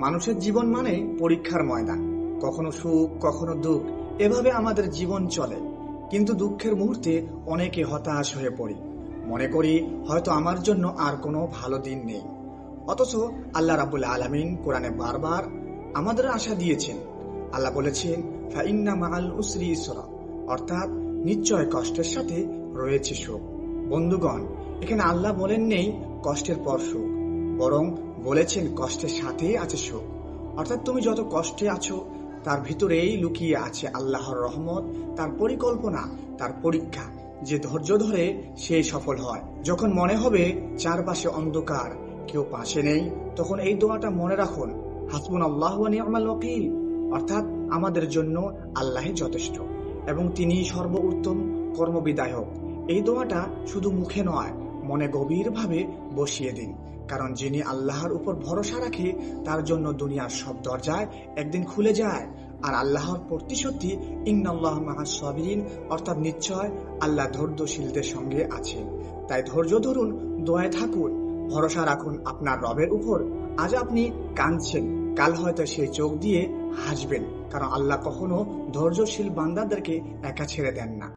মানুষের জীবন মানে পরীক্ষার ময়দান। কখনো সুখ, কখনো দুঃখ, এভাবে আমাদের জীবন চলে। কিন্তু দুঃখের মুহূর্তে অনেকে হতাশ হয়ে পড়ি। মনে করি হয়তো আমার জন্য আর কোনো ভালো দিন নেই। অথচ আল্লাহ রাবুল আলমিন কোরআনে বারবার আমাদের আশা দিয়েছেন। আল্লাহ বলেছেন, ফাইন্না মাআল উসরি ইসরা। অর্থাৎ নিশ্চয় কষ্টের সাথে রয়েছে সুখ। বন্ধুগণ, এখানে আল্লাহ বলেন নেই কষ্টের পর সুখ, বরং বলেছেন, কষ্টের সাথেই আছে সুখ। অর্থাৎ তুমি যত কষ্টে আছো, তার ভিতরেই লুকিয়ে আছে আল্লাহর রহমত, তার পরিকল্পনা, তার পরীক্ষা। যে ধৈর্য ধরে সে সফল হয়। যখন মনে হবে চারপাশে অন্ধকার, কেউ পাশে নেই, তখন এই দোয়াটা মনে রাখুন। হাসবুন আল্লাহ নিয়ামাল ওয়াকিল। অর্থাৎ আমাদের জন্য আল্লাহ যথেষ্ট। এবং তিনি সর্ব উত্তম কর্মবিদায়ক এই দোয়াটা শুধু মুখে নয় মনে গভীরভাবে বসিয়ে দিন, কারণ যিনি আল্লাহর উপর ভরসা রাখে, তার জন্য দুনিয়ার সব দরজায় একদিন খুলে যায়, আর আল্লাহর প্রতিশ্রুতি ইন্নাল্লাহ মাহাসবিরিন অর্থাৎ নিশ্চয় আল্লাহ ধৈর্যশীলদের সঙ্গে আছেন। তাই ধৈর্য ধরুন, দোয়ায় থাকুন, ভরসা রাখুন আপনার রবের উপর। আজ আপনি কাঁদছেন, কাল হয়তো সেই চোখ দিয়ে হাসবেন, কারণ আল্লাহ কখনো ধৈর্যশীল বান্দাদেরকে একা ছেড়ে দেন না।